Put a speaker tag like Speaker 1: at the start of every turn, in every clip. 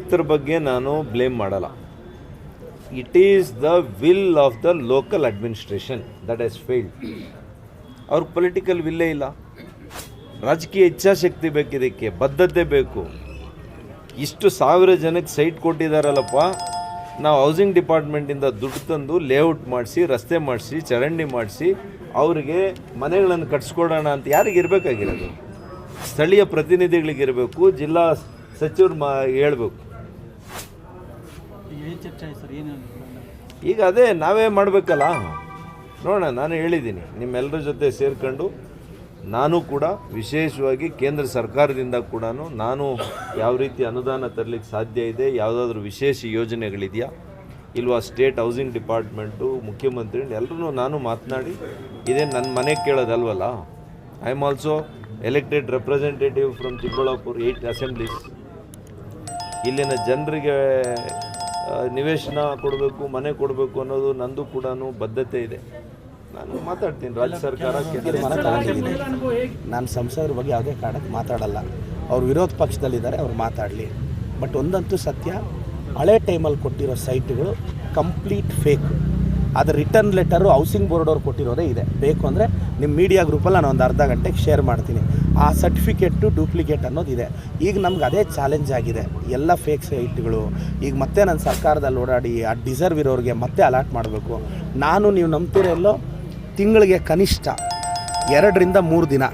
Speaker 1: ಇದ್ರ ಬಗ್ಗೆ ನಾನು ಬ್ಲೇಮ್ ಮಾಡಲ್ಲ. It is the will of the local administration that has failed ಅವ್ರ ಪೊಲಿಟಿಕಲ್ ವಿಲ್ಲೇ ಇಲ್ಲ. ರಾಜಕೀಯ ಇಚ್ಛಾಶಕ್ತಿ ಬೇಕು ಇದಕ್ಕೆ, ಬದ್ಧತೆ ಬೇಕು. ಇಷ್ಟು ಸಾವಿರ ಜನಕ್ಕೆ ಸೈಟ್ ಕೊಟ್ಟಿದ್ದಾರಲ್ಲಪ್ಪ ನಾವು ಹೌಸಿಂಗ್ ಡಿಪಾರ್ಟ್ಮೆಂಟಿಂದ ದುಡ್ಡು ತಂದು ಲೇಔಟ್ ಮಾಡಿಸಿ, ರಸ್ತೆ ಮಾಡಿಸಿ, ಚರಂಡಿ ಮಾಡಿಸಿ, ಅವರಿಗೆ ಮನೆಗಳನ್ನು ಕಟ್ಸ್ಕೊಡೋಣ ಅಂತ ಯಾರಿಗಿರಬೇಕಾಗಿರೋದು ಸ್ಥಳೀಯ ಪ್ರತಿನಿಧಿಗಳಿಗಿರಬೇಕು ಜಿಲ್ಲಾ ಸಚಿವರು ಮಾ ಹೇಳ್ಬೇಕು. ಈಗ ಅದೇ ನಾವೇ ಮಾಡಬೇಕಲ್ಲ? ನೋಡೋಣ, ನಾನು ಹೇಳಿದ್ದೀನಿ. ನಿಮ್ಮೆಲ್ಲರ ಜೊತೆ ಸೇರ್ಕೊಂಡು ನಾನು ಕೂಡ ವಿಶೇಷವಾಗಿ ಕೇಂದ್ರ ಸರ್ಕಾರದಿಂದ ಕೂಡ ನಾನು ಯಾವ ರೀತಿ ಅನುದಾನ ತರಲಿಕ್ಕೆ ಸಾಧ್ಯ ಇದೆ, ಯಾವುದಾದ್ರೂ ವಿಶೇಷ ಯೋಜನೆಗಳಿದೆಯಾ? ಇಲ್ವಾ ಸ್ಟೇಟ್ ಹೌಸಿಂಗ್ ಡಿಪಾರ್ಟ್ಮೆಂಟು ಮುಖ್ಯಮಂತ್ರಿ ಎಲ್ಲರೂ ನಾನು ಮಾತನಾಡಿ, ಇದೇ ನನ್ನ ಮನೆ ಕೇಳೋದಲ್ವಲ್ಲ? I am also elected representative from Chikkaballapur eight assemblies ಇಲ್ಲಿನ ಜನರಿಗೆ ನಿವೇಶನ ಕೊಡಬೇಕು ಮನೆ ಕೊಡಬೇಕು ಅನ್ನೋದು ನಂದು ಕೂಡ ಬದ್ಧತೆ ಇದೆ. ನಾನು ಮಾತಾಡ್ತೀನಿ ರಾಜ್ಯ ಸರ್ಕಾರ
Speaker 2: ನಾನು ಸಂಸದರ ಬಗ್ಗೆ ಯಾವುದೇ ಕಾರಣಕ್ಕೆ ಮಾತಾಡಲ್ಲ. ಅವ್ರು ವಿರೋಧ ಪಕ್ಷದಲ್ಲಿದ್ದಾರೆ ಅವ್ರು ಮಾತಾಡಲಿ. ಬಟ್ ಒಂದಂತೂ ಸತ್ಯ ಹಳೆ ಟೈಮಲ್ಲಿ ಕೊಟ್ಟಿರೋ ಸೈಟ್ಗಳು ಕಂಪ್ಲೀಟ್ ಫೇಕ್. ಅದರ ರಿಟರ್ನ್ ಲೆಟರು ಹೌಸಿಂಗ್ ಬೋರ್ಡ್ ಅವ್ರು ಕೊಟ್ಟಿರೋದೇ ಇದೆ. ಬೇಕು ಅಂದರೆ ನಿಮ್ಮ ಮೀಡಿಯಾ ಗ್ರೂಪಲ್ಲಿ ನಾನು ಒಂದು ಅರ್ಧ ಗಂಟೆಗೆ ಶೇರ್ ಮಾಡ್ತೀನಿ. ಆ ಸರ್ಟಿಫಿಕೇಟು ಡೂಪ್ಲಿಕೇಟ್ ಅನ್ನೋದಿದೆ. ಈಗ ನಮ್ಗೆ ಅದೇ ಚಾಲೆಂಜ್ ಆಗಿದೆ. ಎಲ್ಲ ಫೇಕ್ ಸೈಟ್ಗಳು ಈಗ ಮತ್ತೆ ನಾನು ಸರ್ಕಾರದಲ್ಲಿ ಓಡಾಡಿ ಆ ಡಿಸರ್ವ್ ಇರೋರಿಗೆ ಮತ್ತೆ ಅಲಾಟ್ ಮಾಡಬೇಕು. ನಾನು ನೀವು ನಂಬ್ತಿರೋ ತಿಂಗಳಿಗೆ ಕನಿಷ್ಠ ಎರಡರಿಂದ ಮೂರು ದಿನ.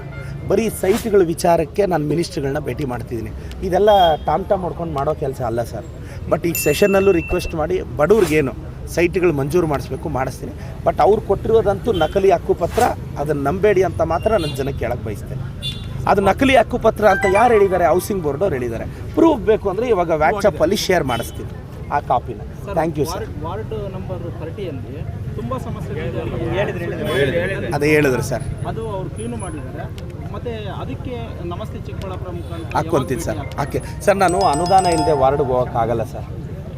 Speaker 2: ಬರೀ ಸೈಟ್ಗಳ ವಿಚಾರಕ್ಕೆ ನಾನು ಮಿನಿಸ್ಟ್ರ್ಗಳನ್ನ ಭೇಟಿ ಮಾಡ್ತಿದ್ದೀನಿ. ಇದೆಲ್ಲ ಟಾಮ್ ಟಾಮ್ ಮಾಡ್ಕೊಂಡು ಮಾಡೋ ಕೆಲಸ ಅಲ್ಲ ಸರ್. ಬಟ್ ಈಗ ಸೆಷನ್ನಲ್ಲೂ ರಿಕ್ವೆಸ್ಟ್ ಮಾಡಿ ಬಡವ್ರಿಗೇನು ಸೈಟ್ಗಳು ಮಂಜೂರು ಮಾಡಿಸ್ಬೇಕು, ಮಾಡಿಸ್ತೀನಿ. ಬಟ್ ಅವ್ರು ಕೊಟ್ಟಿರೋದಂತೂ ನಕಲಿ ಹಕ್ಕುಪತ್ರ ಅದನ್ನು ನಂಬೇಡಿ ಅಂತ ಮಾತ್ರ ನನ್ನ ಜನಕ್ಕೆ ಹೇಳಕ್ಕೆ ಬಯಸ್ತೇನೆ. ಅದು ನಕಲಿ ಹಕ್ಕುಪತ್ರ ಅಂತ ಯಾರು ಹೇಳಿದ್ದಾರೆ? ಹೌಸಿಂಗ್ ಬೋರ್ಡ್ ಅವ್ರು ಹೇಳಿದ್ದಾರೆ. ಪ್ರೂಫ್ ಬೇಕು ಅಂದರೆ ಇವಾಗ ವ್ಯಾಟ್ಸಪ್ಪಲ್ಲಿ ಶೇರ್ ಮಾಡಿಸ್ತೀನಿ. ಆ ಕಾಪಿನ thank you sir
Speaker 3: ward number ತರ್ಟಿಯಲ್ಲಿ ತುಂಬ ಸಮಸ್ಯೆ
Speaker 2: ಅದೇ ಹೇಳಿದ್ರು ಸರ್
Speaker 3: ಅದು ಅವ್ರು ಕ್ಲೀನು ಮಾಡಿದ್ದಾರೆ. ಮತ್ತೆ ಅದಕ್ಕೆ ನಮಸ್ತೆ ಚಿಕ್ಕಬಳ್ಳಾಪುರ ಮುಖಾಂತರ
Speaker 2: ಹಾಕ್ಕೊಂತೀನಿ ಸರ್ ಹಾಕಿ. ಸರ್ ನಾನು ಅನುದಾನ ಇಲ್ಲದೆ ವಾರ್ಡ್ಗೆ ಹೋಗೋಕ್ಕಾಗಲ್ಲ ಸರ್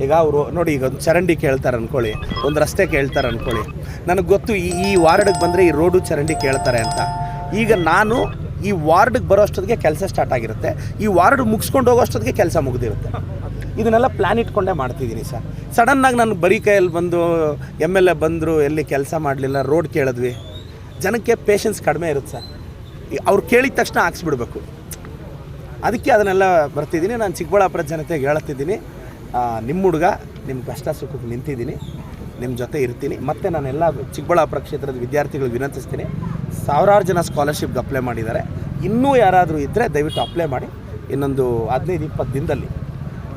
Speaker 2: ಈಗ ಅವರು ನೋಡಿ ಈಗ ಒಂದು ಚರಂಡಿ ಕೇಳ್ತಾರೆ ಅಂದ್ಕೊಳ್ಳಿ ಒಂದು ರಸ್ತೆ ಕೇಳ್ತಾರೆ ಅಂದ್ಕೊಳ್ಳಿ ನನಗೆ ಗೊತ್ತು ಈ ಈ ವಾರ್ಡ್ಗೆ ಬಂದರೆ ಈ ರೋಡು ಚರಂಡಿ ಕೇಳ್ತಾರೆ ಅಂತ. ಈಗ ನಾನು ಈ ವಾರ್ಡ್ಗೆ ಬರೋ ಅಷ್ಟೊತ್ತಿಗೆ ಕೆಲಸ ಸ್ಟಾರ್ಟ್ ಆಗಿರುತ್ತೆ. ಈ ವಾರ್ಡ್ ಮುಗಿಸ್ಕೊಂಡು ಹೋಗೋ ಅಷ್ಟೊತ್ತಿಗೆ ಕೆಲಸ ಮುಗಿದಿರುತ್ತೆ. ಇದನ್ನೆಲ್ಲ ಪ್ಲ್ಯಾನ್ ಇಟ್ಕೊಂಡೇ ಮಾಡ್ತಿದ್ದೀನಿ ಸರ್. ಸಡನ್ನಾಗಿ ನಾನು ಬರೀ ಕೈಯಲ್ಲಿ ಬಂದು ಎಂ ಎಲ್ ಎ ಬಂದರು, ಎಲ್ಲಿ ಕೆಲಸ ಮಾಡಲಿಲ್ಲ ರೋಡ್ ಕೇಳಿದ್ವಿ. ಜನಕ್ಕೆ ಪೇಷನ್ಸ್ ಕಡಿಮೆ ಇರುತ್ತೆ ಸರ್. ಅವ್ರು ಕೇಳಿದ ತಕ್ಷಣ ಹಾಕ್ಸ್ಬಿಡ್ಬೇಕು. ಅದಕ್ಕೆ ಅದನ್ನೆಲ್ಲ ಬರ್ತಿದ್ದೀನಿ. ನಾನು ಚಿಕ್ಕಬಳ್ಳಾಪುರ ಜನತೆಗೆ ಹೇಳ್ತಿದ್ದೀನಿ ನಿಮ್ಮ ಹುಡುಗ ನಿಮ್ಮ ಕಷ್ಟ ಸುಖಕ್ಕೆ ನಿಂತಿದ್ದೀನಿ. ನಿಮ್ಮ ಜೊತೆ ಇರ್ತೀನಿ. ಮತ್ತು ನಾನೆಲ್ಲ ಚಿಕ್ಕಬಳ್ಳಾಪುರ ಕ್ಷೇತ್ರದ ವಿದ್ಯಾರ್ಥಿಗಳಿಗೆ ವಿನಂತಿಸ್ತೀನಿ. ಸಾವಿರಾರು ಜನ ಸ್ಕಾಲರ್ಶಿಪ್ಗೆ ಅಪ್ಲೈ ಮಾಡಿದ್ದಾರೆ. ಇನ್ನೂ ಯಾರಾದರೂ ಇದ್ದರೆ ದಯವಿಟ್ಟು ಅಪ್ಲೈ ಮಾಡಿ. ಇನ್ನೊಂದು ಹದಿನೈದು, ಇಪ್ಪತ್ತು ದಿನದಲ್ಲಿ.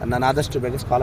Speaker 2: ನಾನು ಆದಷ್ಟು ಬೇಗ ಸ್ಕಾಲರ್